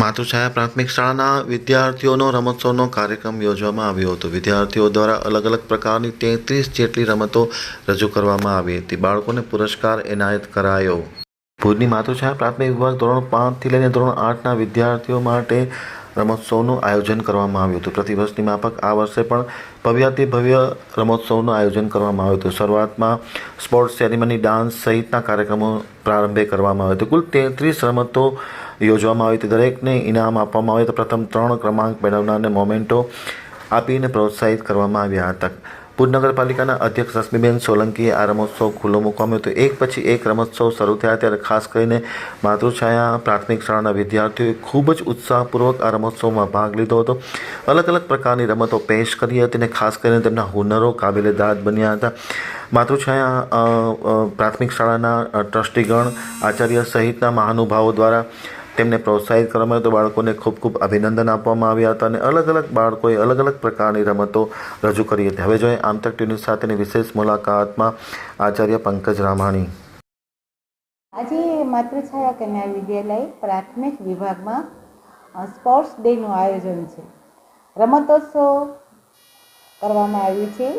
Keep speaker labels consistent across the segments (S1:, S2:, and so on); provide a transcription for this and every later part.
S1: માતૃછાયા પ્રાથમિક શાળાના વિદ્યાર્થીઓનો રમતોત્સવનો કાર્યક્રમ યોજવામાં આવ્યો હતો. વિદ્યાર્થીઓ દ્વારા અલગ અલગ પ્રકારની તેત્રીસ જેટલી રમતો રજૂ કરવામાં આવી હતી. બાળકોને પુરસ્કાર એનાયત કરાયો. ભુજની માતૃછાયા પ્રાથમિક વિભાગ ધોરણ પાંચથી લઈને ધોરણ આઠના વિદ્યાર્થીઓ માટે રમોત્સવનું આયોજન કરવામાં આવ્યું હતું. પ્રતિવર્ષની માફક આ વર્ષે પણ ભવ્યાતિ ભવ્ય રમોત્સવનું આયોજન કરવામાં આવ્યું હતું. શરૂઆતમાં સ્પોર્ટ્સ સેરેમની ડાન્સ સહિતના કાર્યક્રમો પ્રારંભે કરવામાં આવ્યો હતો. કુલ તેત્રીસ રમતો યોજવામાં આવી હતી. દરેકને ઇનામ આપવામાં આવ્યું હતું. પ્રથમ ત્રણ ક્રમાંક મેળવનારને મોમેન્ટો આપીને પ્રોત્સાહિત કરવામાં આવ્યા હતા. ભુજ નગરપાલિકાના અધ્યક્ષ રશ્મિબેન સોલંકીએ આ રમોત્સવ ખુલ્લો મૂકવામાં હતો. એક પછી એક રમોત્સવ શરૂ થયા ત્યારે ખાસ કરીને માતૃછાયા પ્રાથમિક શાળાના વિદ્યાર્થીઓએ ખૂબ જ ઉત્સાહપૂર્વક આ રમોત્સવમાં ભાગ લીધો હતો. અલગ અલગ પ્રકારની રમતો પેશ કરી હતી અને ખાસ કરીને તેમના હુનરો કાબિલે દાદ બન્યા હતા. માતૃછાયા પ્રાથમિક શાળાના ટ્રસ્ટીગણ, આચાર્ય સહિતના મહાનુભાવો દ્વારા તેમને પ્રોત્સાહિત કરવામાં તો બાળકોને ખૂબ ખૂબ અભિનંદન આપવામાં આવ્યા હતા અને અલગ અલગ બાળકોએ અલગ અલગ પ્રકારની રમતો રજૂ કરી હતી. હવે જોઈએ આમતક ટીવી સાથેની વિશેષ મુલાકાતમાં આચાર્ય પંકજ રામાણી.
S2: આજે માતૃછાયા કન્યા વિદ્યાલય પ્રાથમિક વિભાગમાં સ્પોર્ટ્સ ડેનું આયોજન છે. રમતોત્સવ કરવામાં આવ્યું છે.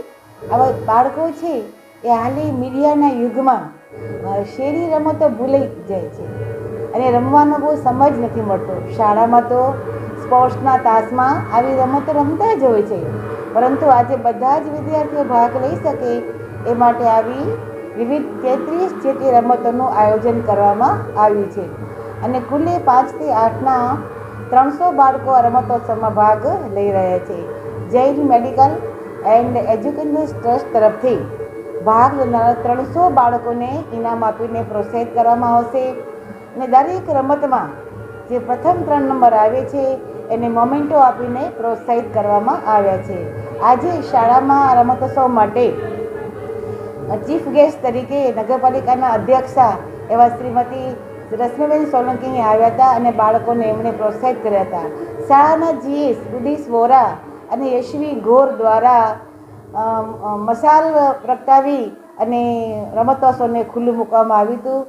S2: આવા બાળકો છે એ હાલી મીડિયાના યુગમાં શેરી રમતો ભૂલાઈ જાય છે. અને રમવાનો બહુ સમજ નથી મળતો. શાળામાં તો સ્પોર્ટ્સના તાસમાં આવી રમતો રમતા જ હોય છે. પરંતુ આજે બધા જ વિદ્યાર્થીઓ ભાગ લઈ શકે એ માટે આવી વિવિધ તેત્રીસ જેટલી રમતોનું આયોજન કરવામાં આવ્યું છે. અને કુલે પાંચથી આઠના ત્રણસો બાળકો આ રમતોત્સવમાં ભાગ લઈ રહ્યા છે. Jain medical and education trust તરફથી ભાગ લેનારા ત્રણસો બાળકોને ઇનામ આપીને પ્રોત્સાહિત કરવામાં આવશે. અને દરેક રમતમાં જે પ્રથમ ત્રણ નંબર આવે છે, એને મોમેન્ટો આપીને પ્રોત્સાહિત કરવામાં આવ્યા છે. આજે શાળામાં રમતોત્સવ માટે ચીફ ગેસ્ટ તરીકે નગરપાલિકાના અધ્યક્ષા એવા શ્રીમતી રશ્મિબેન સોલંકી અહીં આવ્યા હતા અને બાળકોને એમણે પ્રોત્સાહિત કર્યા હતા. શાળાના જીએસ ગુડીસ વોરા અને યશવી ઘોર દ્વારા મસાલ પ્રગટાવી અને રમતોત્સવને ખુલ્લું મૂકવામાં આવ્યું હતું.